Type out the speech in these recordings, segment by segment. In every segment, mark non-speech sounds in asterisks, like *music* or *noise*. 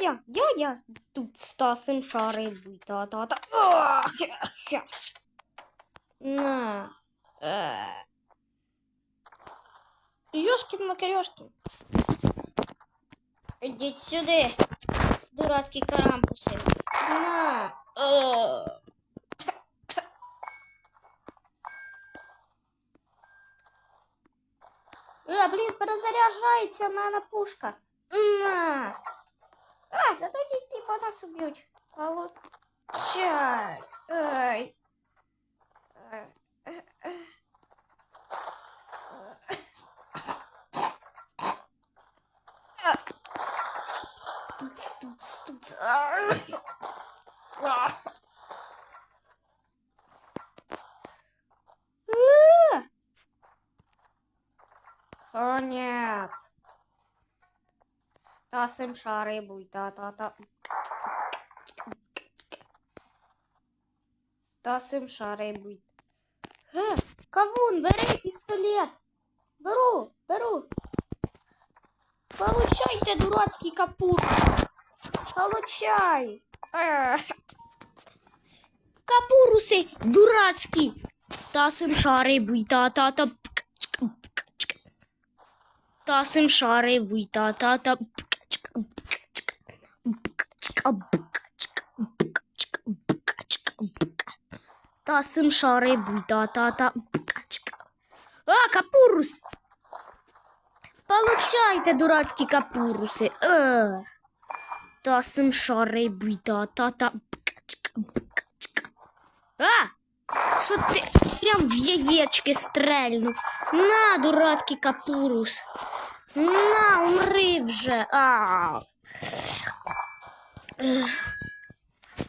дядя, дядя, тут Стасим шарить, та-та-та. А, хя, хя. На. Е. Ёшкин Макарёшкин. Ідіть сюди, дурацькі карампуси. На. Е. А, блін, перезаряджається в мене пушка. На. А, да ті по нас уб'ють. Получай. Ай. Е, е, е. А. Туц, туц, туц. А. А. А. О, нет. Та сим шарибуй, та-та-та. Та сим шарибуй. Е, кавун, бери пістолет. Беру, беру. Получайте, дурацький капур. Получай. Е. Капуруси дурацькі. Та сим шарибуй, та-та-та. Та сим шарибуй, та-та-та. Та сим шарибуй, та-та-та. А, капурус! Получайте, дурацькі капуруси. Е. Та сим шарибуй, та-та-та. А! Що ти прям в яєчки стрельнув? На, дурацький капурус. На, умри вже. А.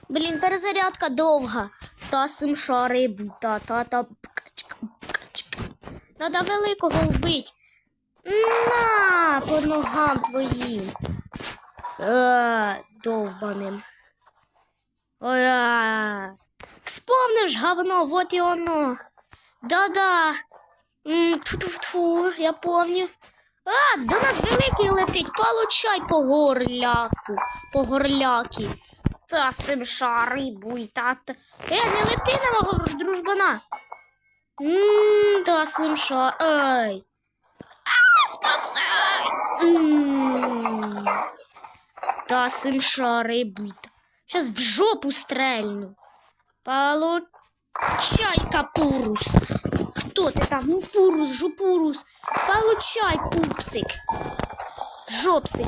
Блін, перезарядка довга. Та сим шарибу, та та та. Надо великого вбить. На, по ногам твоїм. А, довбаним. Ой, а. Вспомниш говно, вот і воно. Да-да. М, Тьфу-тьфу, я помню. А, до нас великий летить, получай по горляку, по горляки. Та сим шари буй, тата. Е, не лети на мого дружбана. Ммм, та сим ша. Ай. А, спасай. Ммм. Та сим шари буй. Щас в жопу стрельну. Получай, капурус. Хто ти там? Ну, пурус, жупурус. Получай, пупсик. Жопсик.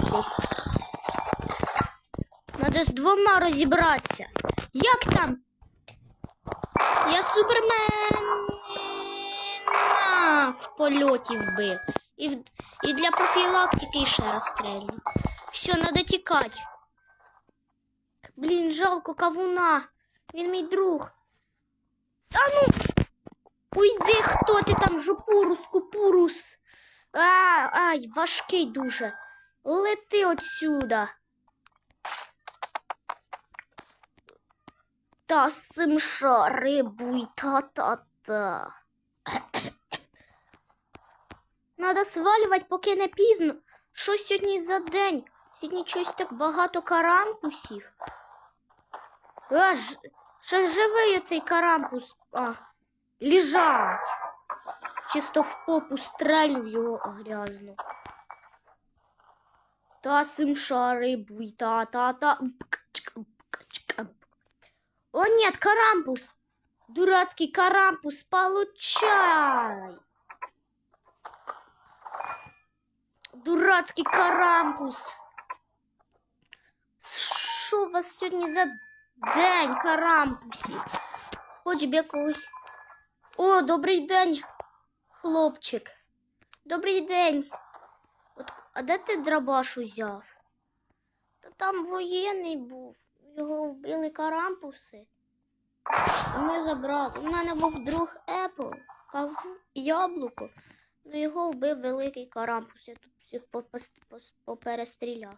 Надо з двома розібратися. Як там? Я супермен в польоті вбив. І, в- і для профілактики ще раз стрельну. Все, надо тікати. Блін, жалко кавуна. Він мій друг. Та ну. Уйди, хто ти там, жопурус, купурус. А, ай, важкий дуже. Лети отсюда. Та симша рибуй, та-та-та. Надо свалювати, поки не пізно. Що сьогодні за день? Сьогодні щось так багато карампусів. А, ж, ще живий оцей карампус. А, лежать. Чисто в попу стрелю його грязно. Та симша рибуй, та-та-та. Пкачка, пкачка. О нет, карампус! Дурацкий карампус, получай! Дурацкий карампус! Що у вас сьогодні за день, карампусі? Хоч б якогось. О, добрий день, хлопчик. Добрий день. От, а де ти драбаш узяв? Та там воєнний був. Його вбили карампуси. Ми забрали. У мене був друг Apple, кав яблуко. Ну його вбив великий карампус. Я тут всіх поперестріляв.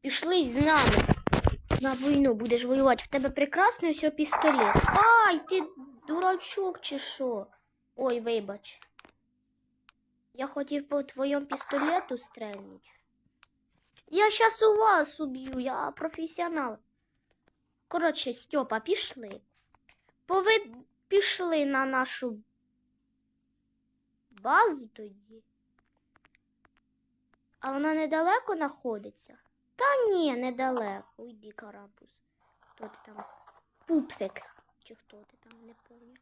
Пішли з нами. На війну будеш воювати. В тебе прекрасний ось пістолет. Ай, ти дурачок чи що? Ой, вибач. Я хотів по твоєму пістолету стрельнути. Я щас у вас уб'ю, я професіонал. Коротше, Стьопа, пішли. Пови... Пішли на нашу базу тоді. А вона недалеко знаходиться? Та ні, недалеко. Уйди, карапус. Хто ти там? Пупсик. Чи хто ти там, не пам'ятаю.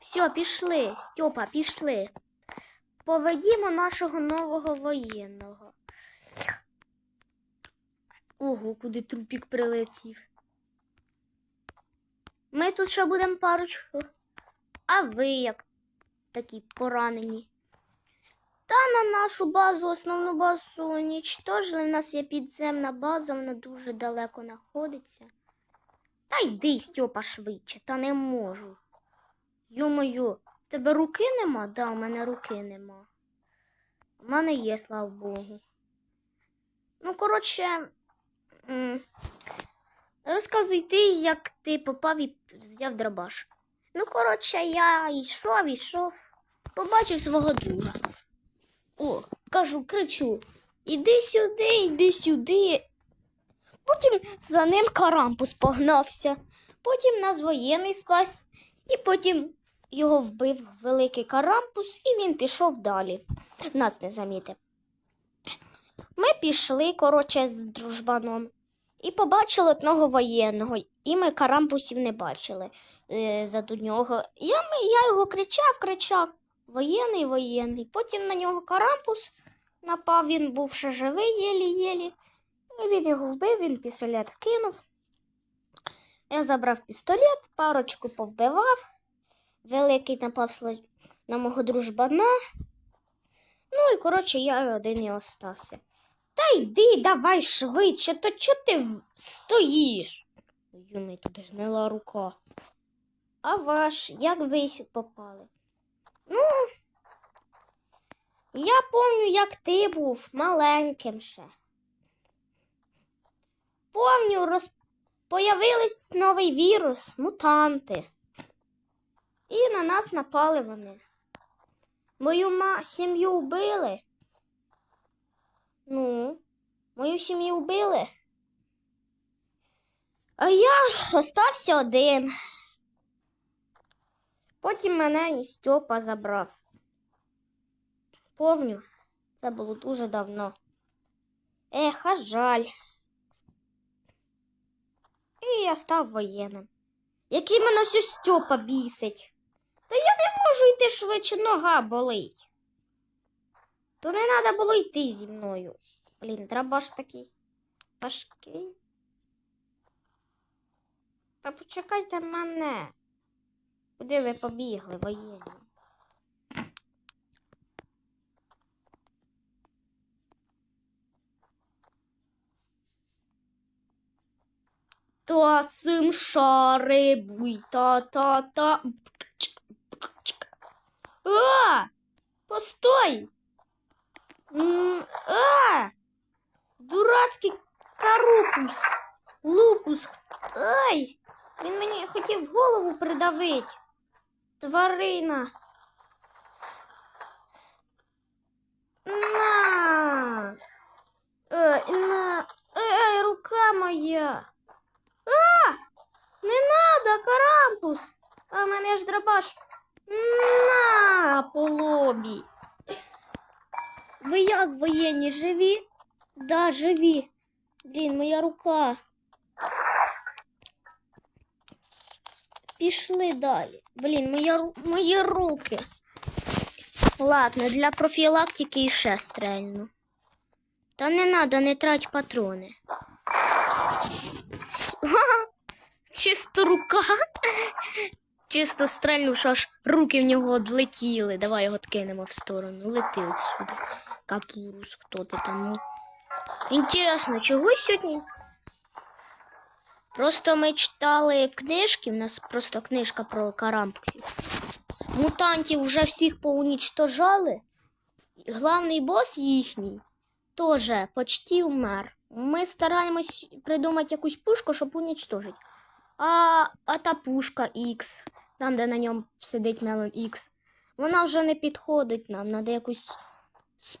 Все, пішли, Стьопа, пішли. Поведімо нашого нового воєнного. Ого, куди трупік прилетів. Ми тут ще будемо парочку. А ви як такі поранені? Та на нашу базу, основну базу унічтожили. У нас є підземна база, вона дуже далеко знаходиться. Та йди, Стьопа, швидше, та не можу. Йо-моє, тебе руки нема? Да, у мене руки нема. У мене є, слава Богу. Ну, коротше, розказуй ти, як ти попав і взяв дробаш. Ну, коротше, я йшов, йшов, побачив свого друга. О, кажу, кричу: іди сюди, іди сюди. Потім за ним карампус погнався. Потім нас воєнний спас, і потім його вбив великий карампус, і він пішов далі. Нас не замітив. Ми пішли, коротше, з дружбаном і побачили одного воєнного, і ми карампусів не бачили е, заду нього. Я, ми- я його кричав, кричав. Воєнний, воєнний. Потім на нього карампус напав, він був ще живий, єлі-єлі. Він його вбив, він пістолет вкинув. Я забрав пістолет, парочку повбивав. Великий напав на мого дружбана. Ну і коротше, я один і остався. Та йди, давай швидше, то чого ти стоїш? Юний тут гнила рука. А ваш, як ви попали? Ну, я пам'ятаю, як ти був маленьким ще. Помню, роз... появились новий вірус, мутанти. І на нас напали вони. Мою ма... сім'ю вбили. Ну, мою сім'ю вбили. А я остався один. Потім мене і Стьопа забрав. Помню, це було дуже давно. Ех, а жаль. І я став воєнним. Який мене все Стьопа бісить. Та я не можу йти швидше, нога болить. То не треба було йти зі мною. Блін, треба ж такий важкий. Та почекайте мене. Куди ви побігли, воєнні? Та сим шари буй та та та. А! Постой! А! Дурацький карукус. Лукус. Ай! Він мені хотів голову придавити. Тварина. На. Ай, на. Ай, рука моя. А! Не надо, карампус. А мене ж дробаш. На по лобі. Ви як воєнні живі? Да, живі. Блін, моя рука. Пішли далі. Блін, ру- мої руки. Ладно, для профілактики іще стрельну. Та не надо, не трать патрони. *laughs* Чисто рука. Чисто стрельнув, що аж руки в нього одлетіли. Давай його откинемо в сторону. Лети отсюди. Капурус, хто ти там? Інтересно, чого сьогодні? Просто ми читали в книжці, в нас просто книжка про карампусів. Мутантів вже всіх поунічтожали. Главний бос їхній теж почти вмер. Ми стараємось придумати якусь пушку, щоб унічтожити. А, а та пушка X, там, де на ньому сидить Мелон X, вона вже не підходить нам. Треба якусь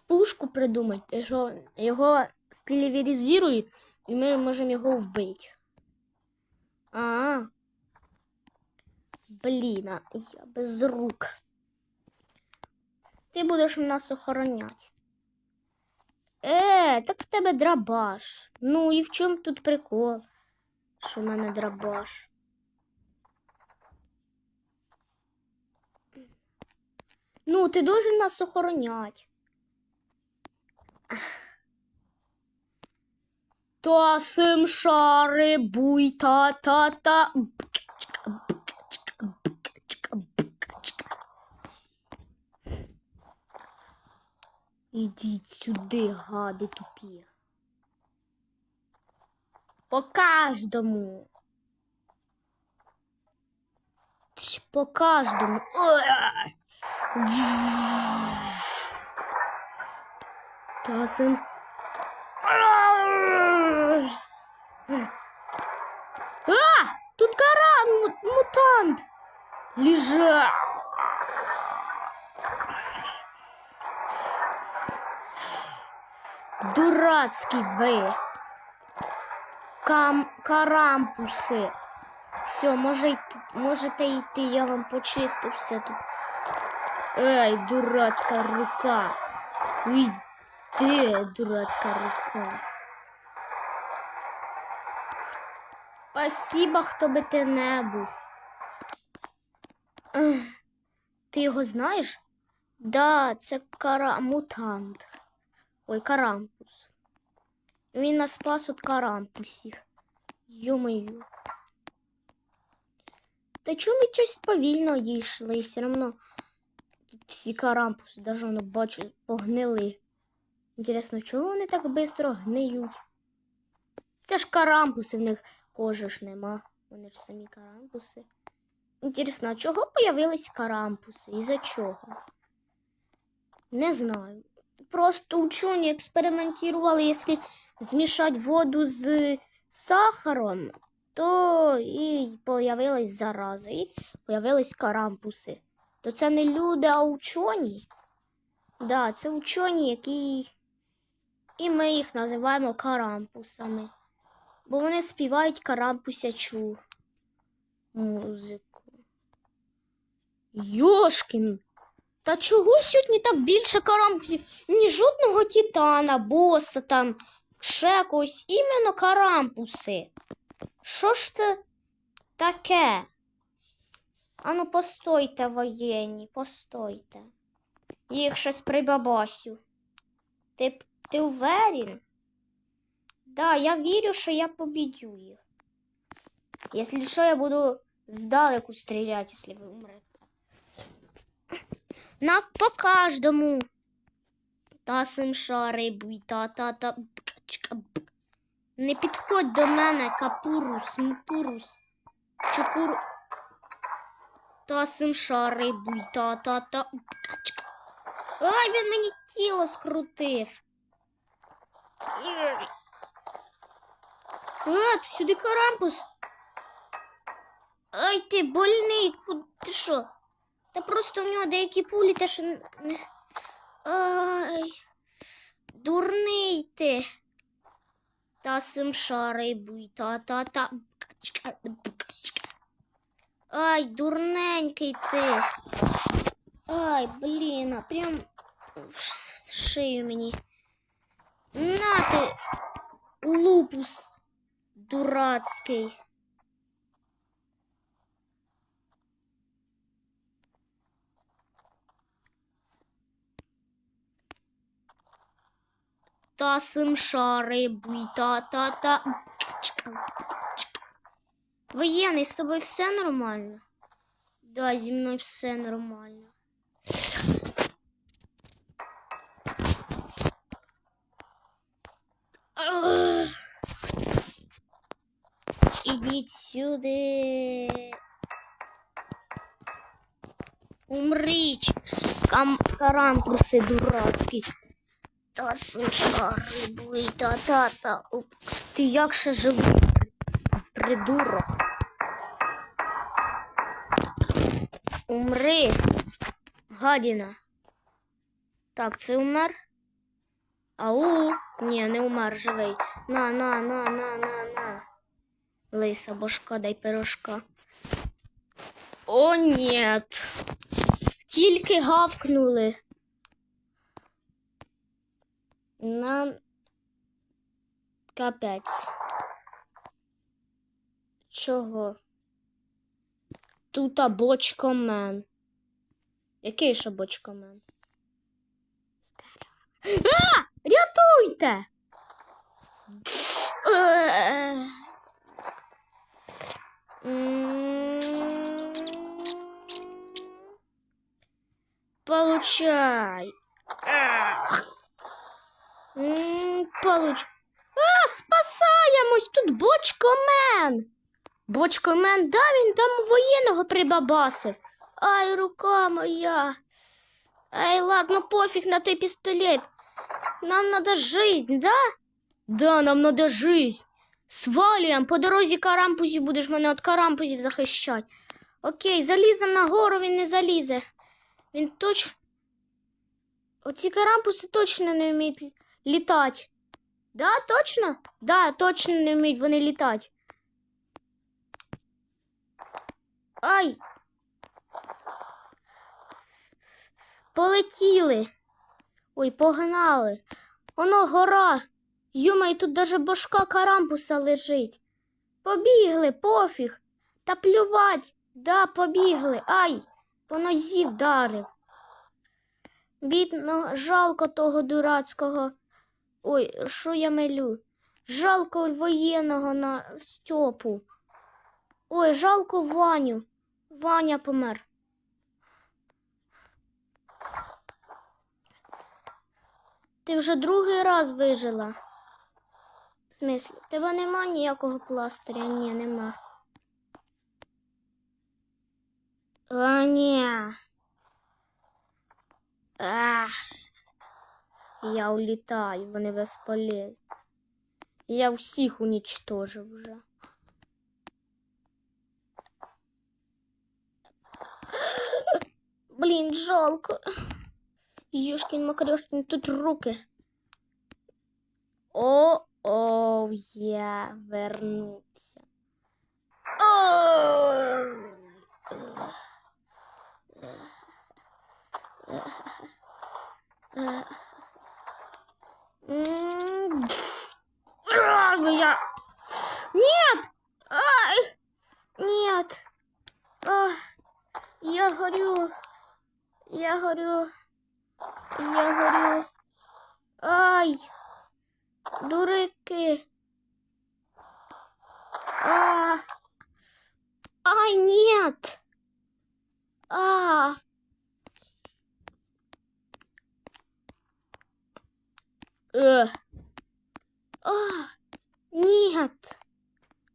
пушку придумати, що його стилізує, і ми можемо його вбити. А. Блін, а я без рук. Ти будеш нас охороняти. Е, так в тебе драбаш. Ну і в чому тут прикол? Що в мене драбаш? Ну, ти должен нас охороняти. Та сим шари буй та та та. Ідіть сюди, гади тупі. По каждому. По каждому. Ой. Та сим. А! Тут кара му- мутант. Лежа. Дурацький ви. Кам... Карампуси. Все, може, можете йти, я вам почистив все тут. Ей, дурацька рука. Уйди, дурацька рука. Спасибо, хто би ти не був. Ти його знаєш? Да, це кара... мутант. Ой, карампус. Він нас спас від карампусів. Йо-моє. Та чому ми щось повільно дійшли? Все одно тут всі карампуси, навіть воно бачу, погнили. Інтересно, чого вони так швидко гниють? Це ж карампуси, в них кожи ж нема. Вони ж самі карампуси. Інтересно, а чого появились карампуси? І за чого? Не знаю. Просто учені експериментували, якщо змішати воду з сахаром, то і появилась зараза, і появились карампуси. То це не люди, а учені. Да, це учені, які. І ми їх називаємо карампусами. Бо вони співають карампусячу музику. Йошкін. Та чого сьогодні так більше карампусів? Ні жодного титана, боса там, ще когось, іменно карампуси. Що ж це таке? Ану, постойте, воєнні, постойте. Їх щось прибабасю. Ти, ти уверен? Да, я вірю, що я побідю їх. Якщо що, я буду здалеку стріляти, якщо ви умрете. На по каждому. Та сим шари буй, та та та. Не підходь до мене, капурус, мпурус. Чукуру. Та шари буй, та та та. Ай, він мені тіло скрутив. А, тут сюди карампус. Ай ти больний, ти що? Та просто в нього деякі пулі теж. Ай. Дурний ти. Та сим шарий буй, та та та. Бкачка, бкачка. Ай, дурненький ти. Ай, блін, а прям в шию мені. На ти, лупус дурацький. Та сим шари буй та та. Воєнний, з тобою все нормально? Да, зі мною все нормально. Ідіть сюди. Умріть, кам карампуси дурацькі. Та сучари були, та та та. Оп. Ти як ще живий, придурок? Умри, гадіна. Так, це умер. Ау, ні, не умер живий. На, на, на, на, на, на. Лиса башка, дай пирожка. О, нет. Тільки гавкнули. Нам капець. Чого? Тута бочкомен. Який ще бочкомен? А! Рятуйте! Е. Получай. М, Получ. А, спасаємось! Тут бочкомен. Бочкомен, да, він там воєнного прибабасив. Ай, рука моя. Ай, ладно, пофіг на той пістолет. Нам надо жизнь, да? Да, нам надо жизнь. Свалюємо, по дорозі карампузів будеш мене від карампузів захищати. Окей, залізем на гору, він не залізе. Він точно. Оці карампуси точно не вміють літати. Да, точно? Да, точно не вміють вони літати. Ай. Полетіли. Ой, погнали. Воно гора. Юмай, тут даже башка карампуса лежить. Побігли, пофіг. Та плювать. Да, побігли. Ай, по нозі вдарив. Бідно, жалко того дурацького. Ой, що я милю? Жалко воєнного на Стьопу. Ой, жалко Ваню. Ваня помер. Ти вже другий раз вижила. В смислі, тебе нема ніякого пластиря? Ні, нема. О, ні. Ах. Я улітаю, вони безполезні. Я всіх унічтожив вже. Блін, жалко. Юшкін Макарьошкін, тут руки. О, о, я вернувся. О! Ну я... Нет! Ай! Нет! А, я горю! Я горю! Я горю! Ай! Дурики! А! Ай, нет! А! Э. А, нет.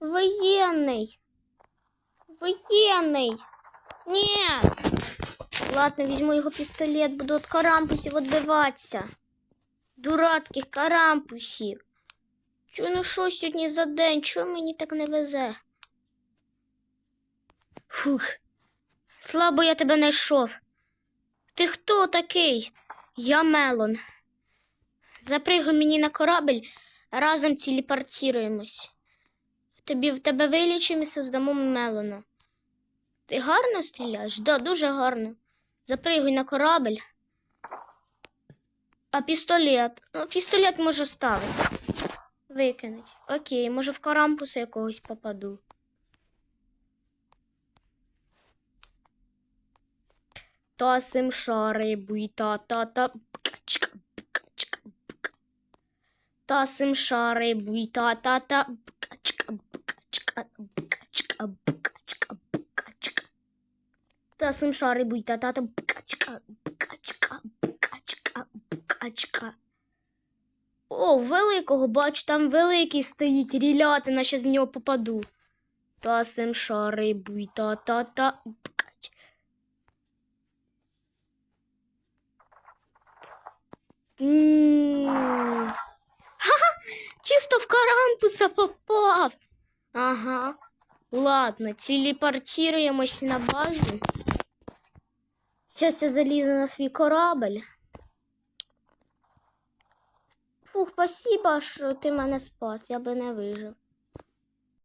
Военный. Военный. Нет. Ладно, візьму його пістолет, буду від карампусів відбиватися. Дурацьких карампусів. Чо ну що сьогодні за день? Чого мені так не везе? Фух. Слабо я тебе знайшов. Ти хто такий? Я Мелон. Запригуй мені на корабель, разом телепортуємось. Тобі в тебе вилічимо создамо Мелона. Ти гарно стріляєш? Да, дуже гарно. Запригуй на корабель. А пістолет? Ну, пістолет можу ставити. Викинуть. Окей, може в карампуса якогось попаду. Та сим шари буй та та та бкачка, бкачка, бка. Та сим шари буй та та бкачка, бкачка, бкачка, бкачка, бкачка. Та сим шари буй та та бкачка, бкачка, бкачка, бкачка. О, великого бачу, там великий стоїть, рілятина, ще з нього попаду. Та сим шари буй та та бкач. М. Ха-ха, чисто в карампуса попав. Ага. Ладно, телепортируємось на базу. Сейчас я залізу на свій корабль. Фух, спасибо, що ти мене спас, я би не вижив.